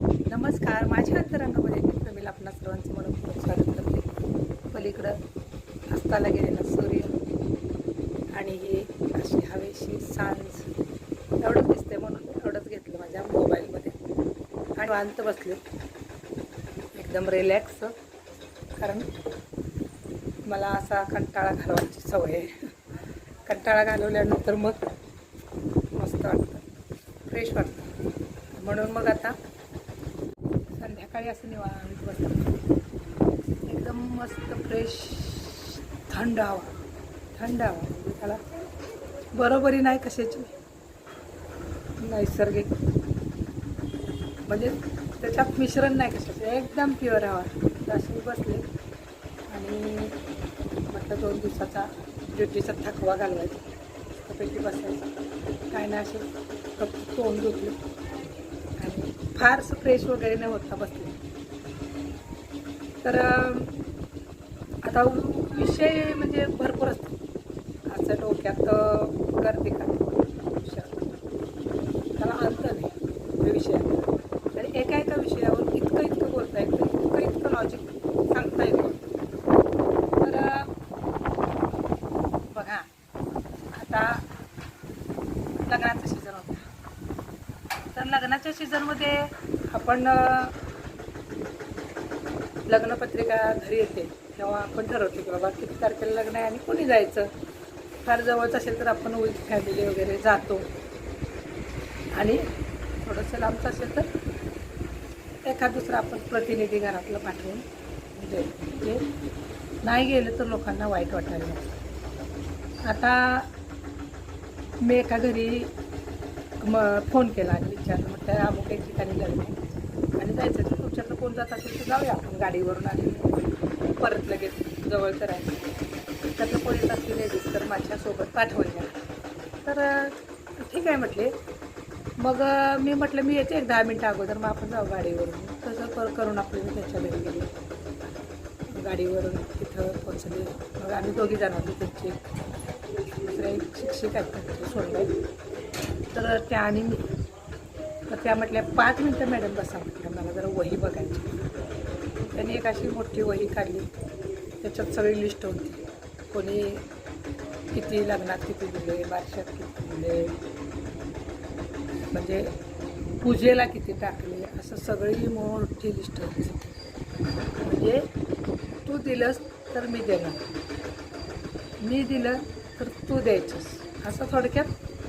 नमस्कार. माझ्या अंतरंगामध्ये मी प्रमिल आपणा सर्वांचं मनपूर्वक स्वागत करते. पलीकडं अस्ताला गेलेला सूर्य आणि ही अशी हवेशी सांज एवढंच दिसते म्हणून एवढंच घेतलं माझ्या मोबाईलमध्ये. आणि वांत बसले. एकदम रिलॅक्स कारण मला असा कंटाळा घालवायची सवय आहे. कंटाळा घालवल्यानंतर मग मस्त वाटतं. फ्रेश वाटतं. म्हणून मग आता सकाळी असं निवांत बसतं एकदम मस्त फ्रेश थंड हवा थंड हवा म्हणजे त्याला बरोबरी नाही कशाची. नैसर्गिक. म्हणजे त्याच्यात मिश्रण नाही कशाचं. एकदम प्युअर हवा. अशी बसले. आणि म्हटलं दोन दिवसाचा ड्युटीचा थकवा घालवायचा. त्यापैकी बसायचा. काय नाही असे. फक्त तोंड दुखलं. आणि फारसं फ्रेश वगैरे नाही होता बसले. तर आता विषय म्हणजे भरपूर असतो असं डोक्यात गर्दी करते त्याला अंत नाही त्या आणि एका एका विषयावर इतकं इतकं बोलता येतं इतकं इतकं लॉजिक सांगता येतं. तर बघा आता लग्नाचा सीझन होता. तर लग्नाच्या सीझनमध्ये आपण लग्नपत्रिका घरी येते तेव्हा आपण ठरवतो की बाबा किती तारखेला लग्न आहे आणि कोणी जायचं. फार जवळच असेल तर आपण विथ फॅमिली वगैरे जातो. आणि थोडंसं लांबचं असेल तर एखाद दुसरं आपण प्रतिनिधी घरातलं पाठवून म्हणजे जे नाही गेलं तर लोकांना वाईट वाटायला लागतं. आता मी एका घरी मग फोन केला आणि विचारलं मग त्या अमुक एक ठिकाणी लग्न आणि जायचं तुमच्यातलं कोण जात असेल तर जाऊया आपण गाडीवरून आणि परत लगेच जवळ करायचं. त्यातलं कोणी येत असली लेडीज तर माझ्यासोबत पाठवायला तर ठीक आहे म्हटले. मग मी म्हटलं मी येते एक दहा मिनटं अगोदर मग आपण जाऊ गाडीवरून. तसं कर करून आपली मी त्यांच्या घरी गेले. गाडीवरून तिथं पोचले मग आम्ही दोघी जाणार होतो त्यांची. दुसऱ्या एक शिक्षिका आहेत त्यांचे सोडले तर त्या आणि मी तर त्या म्हटल्या पाच मिनटं मॅडम बसा म्हटलं. मला जरा वही बघायची त्यांनी एक अशी मोठी वही काढली. त्याच्यात सगळी लिस्ट होती. कोणी किती लग्नात किती दिले बारशात किती दिले म्हणजे पूजेला किती टाकले असं सगळी मोठी लिस्ट होती. म्हणजे तू दिलंस तर मी देणार. मी दिलं तर तू द्यायचंस. असं थोडक्यात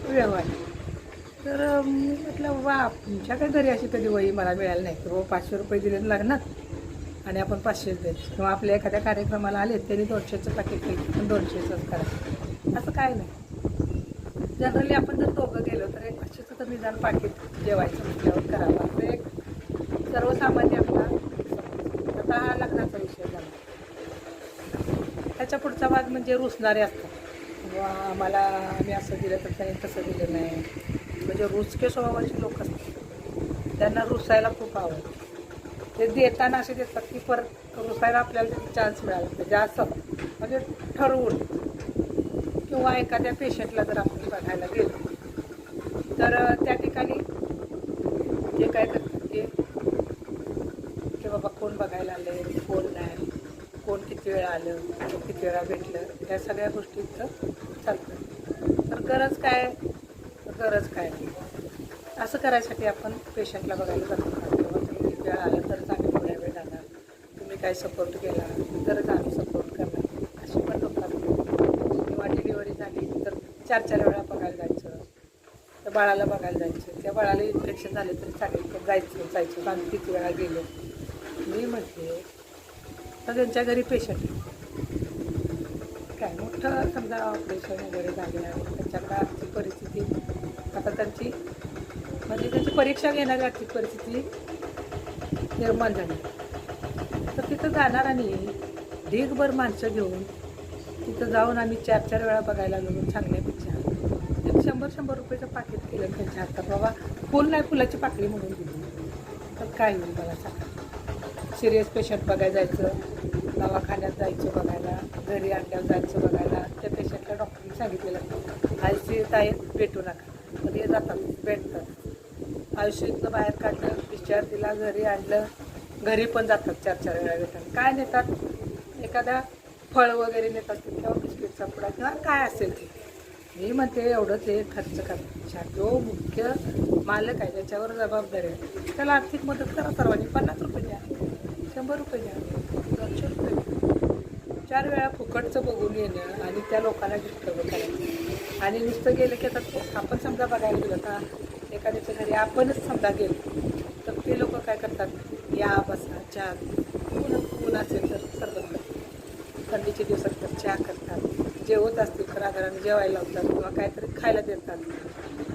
व्यवहार. तर मी म्हटलं वा तुमच्या काय घरी अशी कधी वही मला मिळाली नाही? की बाबा पाचशे रुपये दिले लागणार आणि आपण पाचशेच द्यायचे किंवा आपल्या एखाद्या कार्यक्रमाला आले त्यांनी दोनशेचं पॅकेट केलं पण दोनशेचंच करायचं. असं काय नाही. जनरली आपण जर दोघं गेलो तर एक पाचशेचं तर निदान पाकिट जेवायचं म्हटल्यावर करावं असं एक सर्वसामान्य आपला आता हा लग्नाचा विषय झाला. त्याच्या पुढचा भाग म्हणजे रुसणारे असतात. किंवा आम्हाला आम्ही असं दिलं तर त्यांनी तसं दिलं नाही. म्हणजे रुचके स्वभावाचे लोक असतात. त्यांना रुसायला खूप आवडतं. ते देताना असे देतात की परत रुसायला आपल्याला चान्स मिळाला पाहिजे. म्हणजे असं म्हणजे ठरवून किंवा एखाद्या पेशंटला जर आपण बघायला गेलो तर त्या ठिकाणी जे काय करतात ते की बाबा कोण बघायला आले कोण नाही कोण किती वेळा आलं किती वेळा भेटलं या सगळ्या गोष्टीचं चालतं. तर गरज काय गरज काय नाही. असं करायसाठी आपण पेशंटला बघायला जातो. का किंवा तुम्ही वेळ आला आलं तरच आम्ही थोड्या वेळ जाणार. तुम्ही काय सपोर्ट केला तरच आम्ही सपोर्ट करणार. अशी पण लोकांना किंवा डिलिव्हरी झाली तर चार चार वेळा बघायला जायचं. त्या बाळाला बघायला जायचं. त्या बाळाला इन्फेक्शन झाले तरी चालेल. तर जायचं जायचं. आम्ही किती वेळा गेलो. मी म्हटले तर त्यांच्या घरी पेशंट काय मोठं समजा ऑपरेशन वगैरे झाले आहे त्यांच्याकडे आर्थिक परिस्थिती आता त्यांची म्हणजे त्यांची परीक्षा घेणारी आर्थिक परिस्थिती निर्माण झाली. तर तिथं जाणार आणि ढीगभर माणसं घेऊन तिथं जाऊन आम्ही चार चार वेळा बघायला गेलो चांगल्यापेक्षा एक शंभर शंभर रुपयाचं पाकिट केलं त्यांच्या हातात. बाबा फुल नाही फुलाची पाकळी म्हणून दिली. तर काय होईल मला सांगा. सिरियस पेशंट बघायला जायचं. दवाखान्यात जायचं बघायला घरी आणल्यावर जायचं बघायला त्या पेशंटला डॉक्टरने सांगितलेलं आय सी आहेत भेटू नका. तर हे जातात भेटतात. आयुष्यातनं बाहेर काढलं डिस्चार्ज दिला घरी आणलं घरी पण जातात चार चार वेळा भेटायला. काय नेतात? एखादा फळ वगैरे नेतात किंवा बिस्किटचा पुडा किंवा काय असेल ते. मी म्हणते एवढं ते खर्च करण्यापेक्षा जो मुख्य मालक आहे त्याच्यावर जबाबदारी आहे. त्याला आर्थिक मदत करा सर्वांनी. पन्नास रुपये द्या. शंभर रुपये द्या दोनशे रुपये द्या चार वेळा फुकटचं बघून येणं आणि त्या लोकांना डिस्टर्ब करायचं. आणि नुसतं गेलं की आता आपण समजा बघायला गेलो का एखाद्याच्या घरी आपणच समजा गेलो तर ते लोक काय करतात? या बसा चहा. ऊन ऊन असेल तर सरबत करतात. थंडीच्या दिवसात तर चहा करतात. जेवत असतील घराघराने जेवायला लावतात किंवा काहीतरी खायला देतात.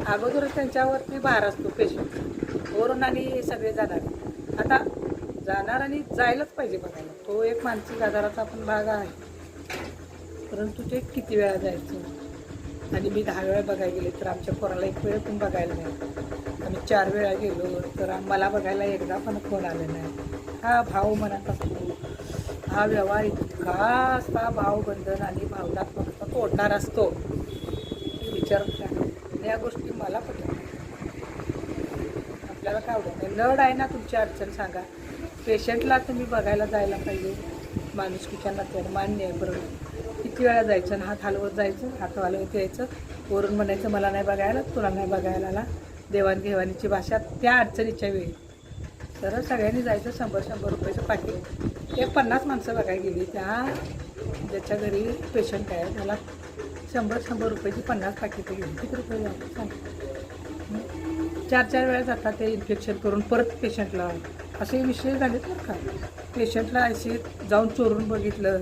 अगोदरच त्यांच्यावरती भार असतो पेशंट वरून आणि सगळे जाणार. आता जाणार आणि जायलाच पाहिजे बघायला. तो एक मानसिक आजाराचा पण भाग आहे. परंतु ते किती वेळा जायचं? आणि मी दहा वेळा बघायला गेले तर आमच्या पोराला एक वेळ पण बघायला नाही. आम्ही चार वेळा गेलो तर मला बघायला एकदा पण फोन आला नाही. हा भाव म्हणत असतो. हा व्यवहार इतका असा भावबंधन आणि भावनात्मक तोडणार असतो. विचार या गोष्टी मला पटत नाही. आपल्याला काय आवडत नाही. लढ आहे ना तुमची अडचण सांगा. पेशंटला तुम्ही बघायला जायला पाहिजे. माणुसकीच्या तर मान्य आहे बरोबर. किती वेळा जायचं आणि हात हलवत जायचं हात हलवत यायचं. वरून म्हणायचं मला नाही बघायला तुला नाही बघायला आला. देवाणघेवाणीची भाषा त्या अडचणीच्या वेळी. तर सगळ्यांनी जायचं शंभर शंभर रुपयाचं पाकिट. ते पन्नास माणसं बघायला गेली त्या ज्याच्या घरी पेशंट आहे त्याला शंभर शंभर रुपयाची पन्नास पाकिटं गेली किती रुपये सांग. चार चार वेळा जातात ते इन्फेक्शन करून परत पेशंटला असे विषय झालेत बरं का. पेशंटला असे जाऊन चोरून बघितलं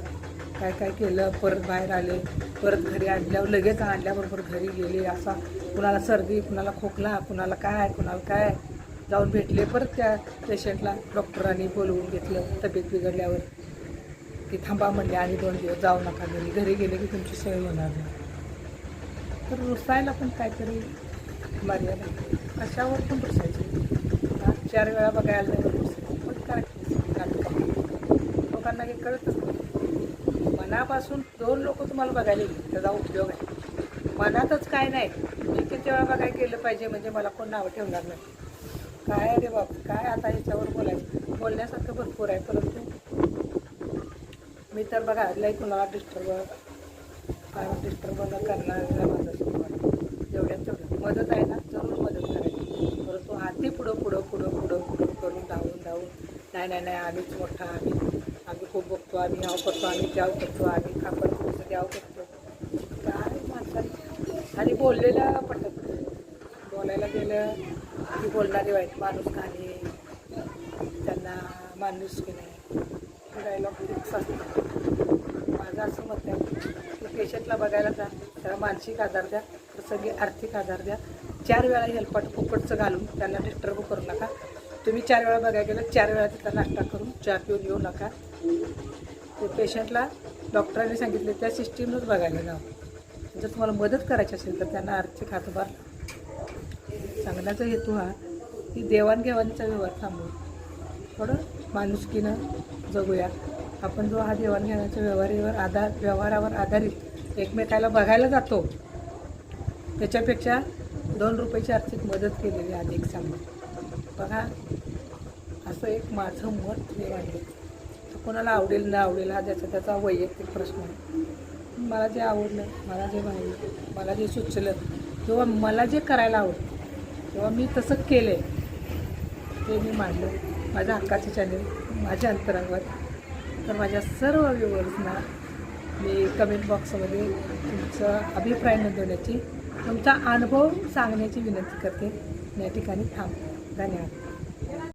काय काय केलं परत बाहेर आले परत घरी आणल्यावर लगेच आणल्याबरोबर घरी गेले असा कुणाला सर्दी कुणाला खोकला कुणाला काय कुणाला काय. जाऊन भेटले परत त्या पेशंटला डॉक्टरांनी बोलवून घेतलं तब्येत बिघडल्यावर. की थांबा म्हणले आणि दोन दिवस जाऊ नका घरी. घरी गेले की तुमची सोय होणार नाही. तर रुसायला पण काहीतरी मर्यादा कशावर पण रुसायचे. चार वेळा बघायला नाही रुसायचं पण करायचं लोकांना हे कळतच नाही. मनापासून दोन लोक तुम्हाला बघायला येईल त्याचा उपयोग आहे. मनातच काय नाही मी किती वेळा बघाय केलं पाहिजे म्हणजे मला कोण नावं ठेवणार नाही. काय रे बाप काय आता याच्यावर बोलायचं? बोलण्यासारखं भरपूर आहे परंतु मी तर बघा लई कुणाला डिस्टर्ब कारण डिस्टर्ब न करणार माझा स्वभाव जेवढ्यात मदत आहे ना जरूर मदत करायची. परंतु हाती पुढं पुढं पुढं पुढं पुढं करून धावून धावून. नाही नाही नाही आम्हीच मोठा आम्ही खूप बघतो आम्ही हाव करतो आम्ही जाऊ करतो आम्ही खापर थोडंसं द्याव करतो. काय माणसाने? आणि बोललेलं पटत बोलायला गेलं की बोलणारे वाईट माणूस नाही? त्यांना माणूस की नाही? डायलॉग फिक्स असतो. माझं असं मत आहे. पेशंटला बघायला जा. त्याला मानसिक आधार द्या. प्रसंगी आर्थिक आधार द्या. चार वेळा हेल्पाट फुकटचं घालून त्यांना डिस्टर्ब करू नका. तुम्ही चार वेळा बघायला गेलं चार वेळा तिथला नाश्ता करून चहा पिऊन येऊ नका. ते पेशंटला डॉक्टरांनी सांगितले त्या सिस्टीमनंच बघायला जावं. जर तुम्हाला मदत करायची असेल तर त्यांना आर्थिक हातभार सांगण्याचा हेतू हा की देवाणघेवाणीचा व्यवहार थांबवू. थोडं माणुसकीनं जगूया. आपण जो हा देवाणघेवाणीच्या व्यवहारीवर आधार व्यवहारावर आधारित एकमेकाला बघायला जातो त्याच्यापेक्षा दोन रुपयाची आर्थिक मदत केलेली अधिक चांगली. बघा असं एक माझं मत हे आहे. कोणाला आवडेल न आवडेल हा ज्याचा त्याचा वैयक्तिक प्रश्न आहे. मला जे आवडलं मला जे माहिती मला जे सुचलं किंवा मला जे करायला आवडतं किंवा मी तसं केलं आहे ते मी मांडलं. माझ्या हक्काचे चॅनेल माझ्या अंतरांवर. तर माझ्या सर्व व्ह्युअर्सना मी कमेंट बॉक्समध्ये तुमचा अभिप्राय नोंदवण्याची तुमचा अनुभव सांगण्याची विनंती करते. या ठिकाणी थांब. धन्यवाद.